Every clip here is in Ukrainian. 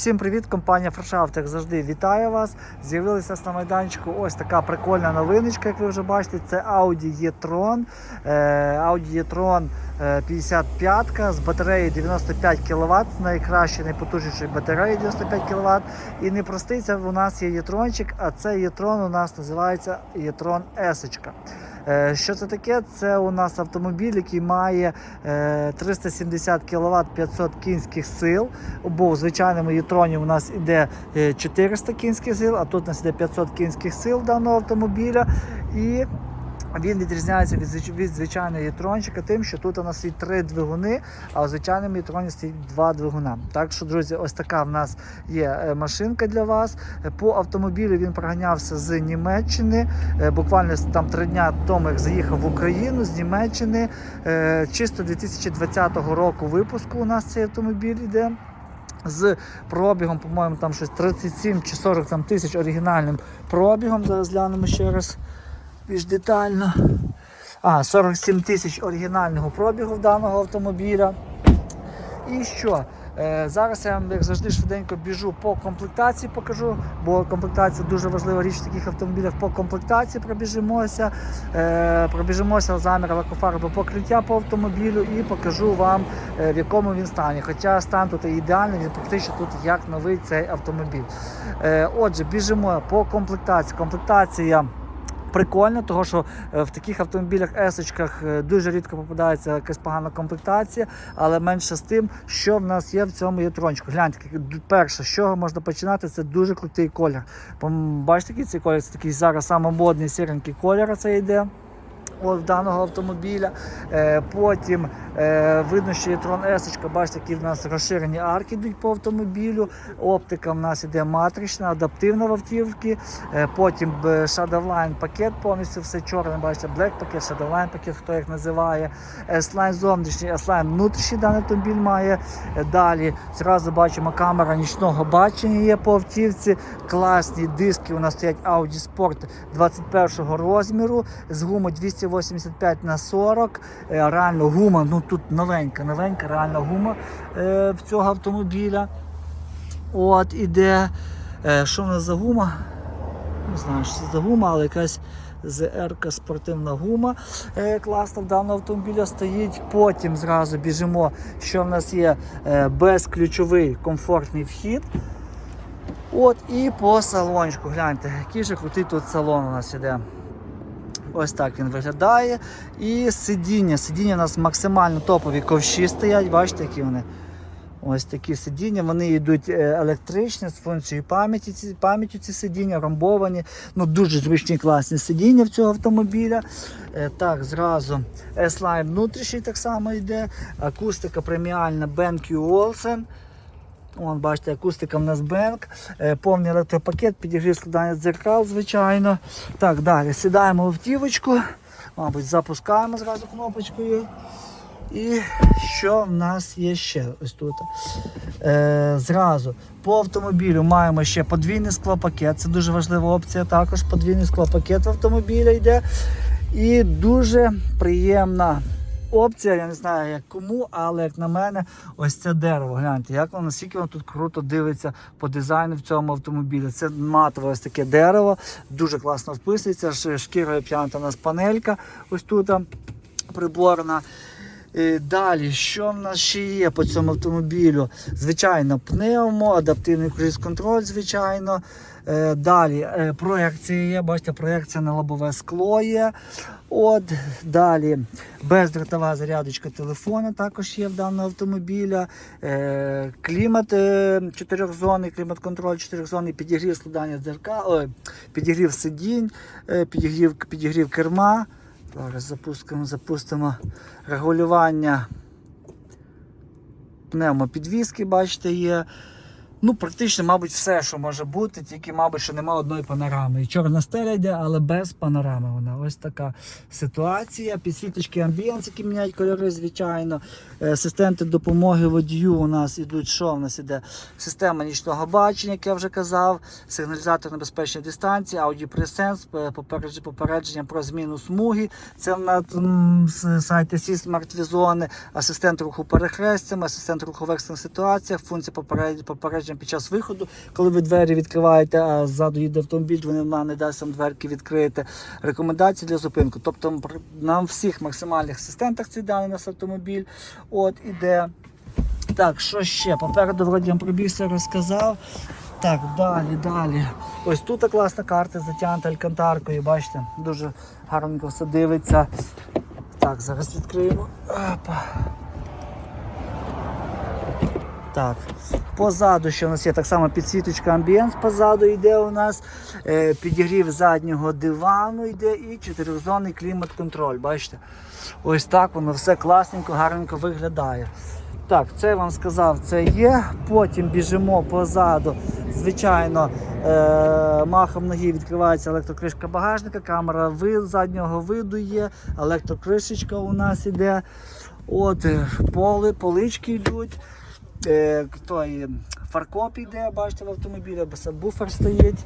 Всім привіт, компанія Фрешафт, завжди, вітаю вас. З'явилася на майданчику ось така прикольна новиночка, як ви вже бачите. Це Audi e-tron. Е, Audi e-tron е, 55 з батареєю 95 кВт, найкращою, найпотужнішою батареєю 95 кВт. І не простий, це у нас є e-tronчик, а це e-tron у нас називається e-tron S. Е, Що це таке? Це у нас автомобіль, який має е, 370 кВт 500 кінських сил. Бо в звичайному ютроні у нас іде е, 400 кінських сил, а тут у нас іде 500 кінських сил даного автомобіля. І він відрізняється від, від звичайного єтрончика тим, що тут у нас є три двигуни, а у звичайному єтроні стоїть два двигуна. Так що, друзі, ось така в нас є е, машинка для вас. По автомобілю він проганявся з Німеччини. Е, Буквально там три дня тому як заїхав в Україну з Німеччини. Е, Чисто 2020 року випуску у нас цей автомобіль йде. З пробігом, по-моєму, там щось 37 чи 40 там, тисяч оригінальним пробігом. Зараз глянемо ще раз більш детально. А, 47 тисяч оригінального пробігу даного автомобіля. І що? Е, зараз я вам, як завжди, швиденько біжу по комплектації, покажу, бо комплектація дуже важлива річ в таких автомобілях. По комплектації пробіжимося, е, пробіжимося замір лакофарбового покриття по автомобілю і покажу вам, е, в якому він стані. Хоча стан тут ідеальний, він практично тут як новий цей автомобіль. Отже, біжимо по комплектації. Комплектація. Прикольно, тому що е, в таких автомобілях есочках е, дуже рідко попадається якась погана комплектація, але менше з тим, що в нас є в цьому ятрончику. Гляньте, перше, з чого можна починати, це дуже крутий колір. Бачите, який цей колір? Це такий зараз самомодний сіренький колір це йде. Даного автомобіля. Е, потім е, видно, що є Трон S, бачите, які в нас розширені арки йдуть по автомобілю. Оптика в нас іде матрична, адаптивна в автівці. Е, потім Shadowline пакет, повністю все чорне. Бачите, Black пакет, Shadowline пакет, хто як називає. S-Line зовнішній, S-Line внутрішній даний автомобіль має. Далі зразу бачимо камера нічного бачення є по автівці. Класні диски у нас стоять Audi Sport 21 розміру з гумою 285 на 40. Е, Реально гума, ну тут новенька, новенька, реально гума е, в цього автомобіля. От іде. Е, що в нас за гума? Не знаю, що це за гума, але якась ЗРК спортивна гума е, класна в даного автомобіля стоїть. Потім зразу біжимо, що в нас є е, безключовий комфортний вхід. От і по салончику. Гляньте, який же крутий тут салон у нас іде. Ось так він виглядає. І сидіння. Сидіння у нас максимально топові ковші стоять. Бачите, які вони. Ось такі сидіння, вони йдуть е, електричні з функцією пам'яті. Ці пам'яттю ці сидіння ромбовані. Ну дуже зручні класні сидіння в цього автомобіля. Е, Так, зразу S-Line внутрішній так само йде. Акустика преміальна BenQ Olsen. Вон, бачите, акустика в нас Бенк, е, повний електропакет, підігрів складання дзеркал, звичайно. Так, далі сідаємо в автівочку, мабуть, запускаємо зразу кнопочкою. І що в нас є ще ось тут? Е, зразу по автомобілю маємо ще подвійний склопакет. Це дуже важлива опція. Також подвійний склопакет в автомобіля йде. І дуже приємна опція. Я не знаю як кому, але як на мене, ось це дерево. Гляньте, як воно наскільки воно тут круто дивиться по дизайну в цьому автомобілі. Це матове ось таке дерево, дуже класно вписується. Шкірою п'янта у нас панелька. Ось тут приборна. Е, Далі, що в нас ще є по цьому автомобілю? Звичайно, пневмо, адаптивний круїз-контроль, звичайно. Е, Далі е, проекція є, бачите, проекція на лобове скло є. От, далі бездротова зарядочка телефона також є в даного автомобіля. Клімат е, чотирьохзонний, клімат-контроль чотирьохзонний, підігрів складання дзеркал, підігрів сидінь, підігрів, підігрів керма. Зараз запустимо, запустимо регулювання пневмопідвіски, бачите, є. Ну, практично, мабуть, все, що може бути, тільки, мабуть, що немає одної панорами. І чорна стеля йде, але без панорами вона. Ось така ситуація. Підсвіточки амбієнс, які міняють кольори, звичайно. Е, Асистенти допомоги водію у нас ідуть. Що в нас іде? Система нічного бачення, як я вже казав, сигналізатор небезпечної дистанції, Presense, е, попередження про зміну смуги. Це сайту Assist Smart Vision, асистент руху перехрестями, асистент руху в екстрених ситуаціях, функція попередження попередження під час виходу, коли ви двері відкриваєте, а ззаду їде автомобіль, вона не дасть вам дверки відкрити. Рекомендації для зупинку. Тобто на всіх максимальних асистентах цей даний нас автомобіль. От іде. Так, що ще? Попереду вроді вам пробігся, розказав. Так, далі, далі. Ось тут класна карта затягнута алькантаркою, бачите, дуже гарненько все дивиться. Так, зараз відкриємо. Опа. Так, позаду що у нас є так само підсвіточка амбієнс позаду йде у нас. Е, підігрів заднього дивану йде і чотирьохзонний клімат-контроль. Бачите? Ось так воно все класненько, гарненько виглядає. Так, це я вам сказав, це є. Потім біжимо позаду. Звичайно, е- махом ноги відкривається електрокришка багажника, камера ви- заднього виду є, електрокришечка у нас іде. От, е, поли, полички йдуть. Е, той фаркоп іде, бачите, в автомобілі, буфер стоїть.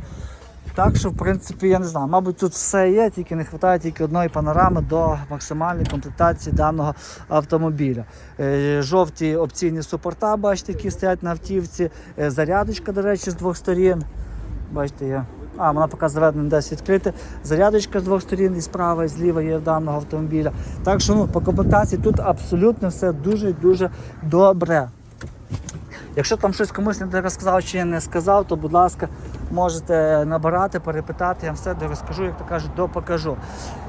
Так що, в принципі, я не знаю, мабуть, тут все є, тільки не вистачає тільки одної панорами до максимальної комплектації даного автомобіля. Е, жовті опційні супорта, бачите, які стоять на автівці. Е, зарядочка, до речі, з двох сторін. Бачите, є. А, вона поки заведена десь відкрити. Зарядочка з двох сторін, і справа, і зліва є даного автомобіля. Так що ну, по комплектації тут абсолютно все дуже-дуже добре. Якщо там щось комусь не розказав чи не сказав, то будь ласка, можете набирати, перепитати, я вам все розкажу, як то кажуть, допокажу.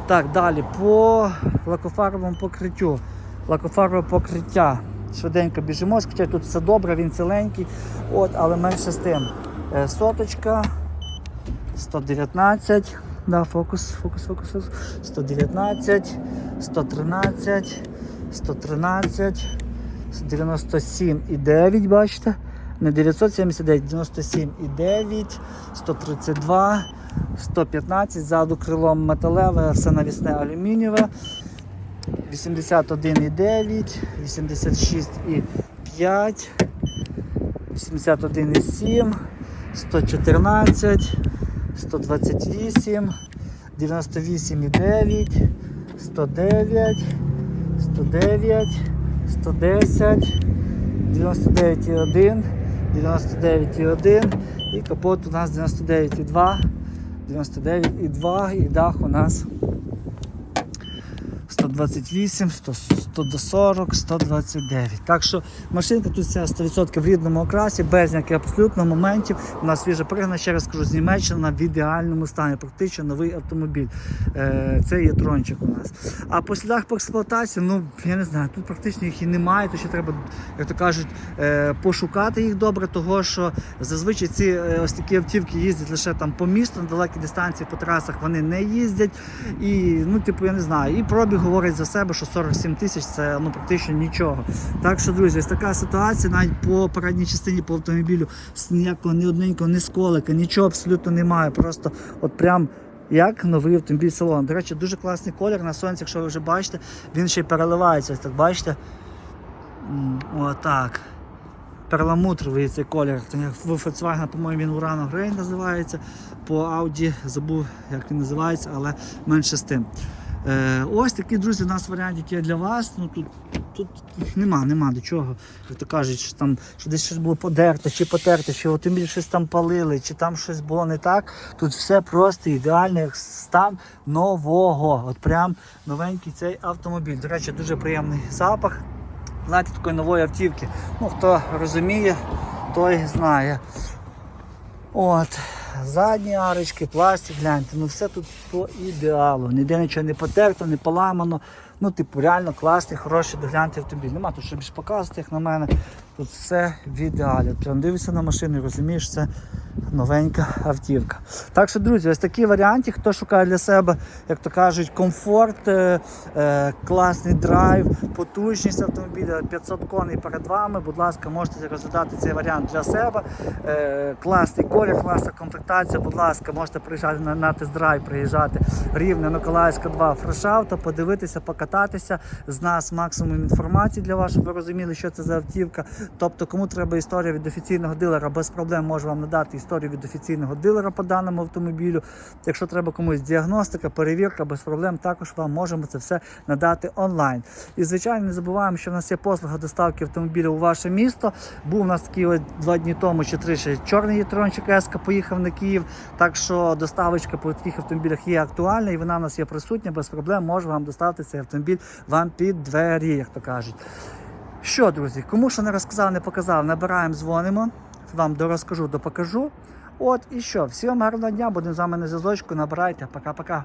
Так, далі по лакофарбовому покриттю. Лакофарбове покриття. Швиденько біжимо, хоча тут все добре, він ціленький, от, але менше з тим. Е, Соточка 119. Да, фокус, фокус, фокус, фокус. 119, 113, 113. 97,9, бачите? Не 979, 97,9, 132, 115, ззаду крилом металеве, все навісне алюмінієве. 81,9, 86,5, 81,7, 114, 128, 98,9, 109, 109, 110, 99,1, 99,1 і капот у нас 99,2, 99,2 і дах у нас 128, 100, 140, 129. Так що машинка тут вся 100% в рідному окрасі, без ніяких абсолютно моментів. У нас свіже пригнана, ще раз скажу, з Німеччини в ідеальному стані, практично новий автомобіль. Е, Це є трончик у нас. А по слідах по експлуатації, ну я не знаю, тут практично їх і немає, то ще треба, як то кажуть, е, пошукати їх добре, того що зазвичай ці е, ось такі автівки їздять лише там по місту, на далекі дистанції по трасах вони не їздять. І ну, типу, я не знаю, і пробіг говорить за себе, що 47 тисяч це ну практично нічого. Так що, друзі, ось така ситуація, навіть по передній частині по автомобілю ніякого ні одненького, ні сколика, нічого абсолютно немає. Просто от прям. Як новий автомобіль салон. До речі, дуже класний колір на сонці, якщо ви вже бачите, він ще й переливається. Ось так бачите? Отак. Перламутровий цей колір. В Volkswagen, по-моєму, він Urano Grey називається. По Audi забув, як він називається, але менше з тим. Е, ось такі, друзі, у нас варіантики є для вас. Ну, тут, тут нема, нема до чого. Як то кажуть, що, там, що десь щось було подерто, чи потерто, чи автомобіль щось там палили, чи там щось було не так. Тут все просто ідеально, як стан нового. От прям новенький цей автомобіль. До речі, дуже приємний запах. Знаєте, такої нової автівки. Ну, хто розуміє, той знає. От, задні арочки, пластик, гляньте, ну все тут по ідеалу. Ніде нічого не потерто, не поламано. Ну, типу, реально класний, хороший доглянутий автомобіль. Нема тут що показувати, як на мене. Тут все в ідеалі. Прям дивишся на машину і розумієш, це новенька автівка. Так що, друзі, ось такі варіанти, хто шукає для себе, як то кажуть, комфорт, е, е, класний драйв, потужність автомобіля, 500 коней перед вами. Будь ласка, можете розглядати цей варіант для себе. Е, класний колір, класна комплектація. Будь ласка, можете приїжджати на, на тест-драйв, приїжджати Рівне, Миколаївська 2, фрешавто, подивитися, покататися. З нас максимум інформації для вас, щоб ви розуміли, що це за автівка. Тобто, кому треба історія від офіційного дилера, без проблем можу вам надати історію від офіційного дилера по даному автомобілю. Якщо треба комусь діагностика, перевірка, без проблем також вам можемо це все надати онлайн. І звичайно, не забуваємо, що в нас є послуга доставки автомобіля у ваше місто. Був у нас такий от два дні тому чи три ще чорний єтрончик Еска поїхав на Київ. Так що доставочка по таких автомобілях є актуальна і вона в нас є присутня, без проблем може вам доставити цей автомобіль вам під двері, як то кажуть. Що, друзі, кому що не розказав, не показав, набираємо, дзвонимо. Вам дорозкажу, допокажу. От і що, всім гарного дня, будемо з вами на зв'язочку. Набирайте, пока-пока.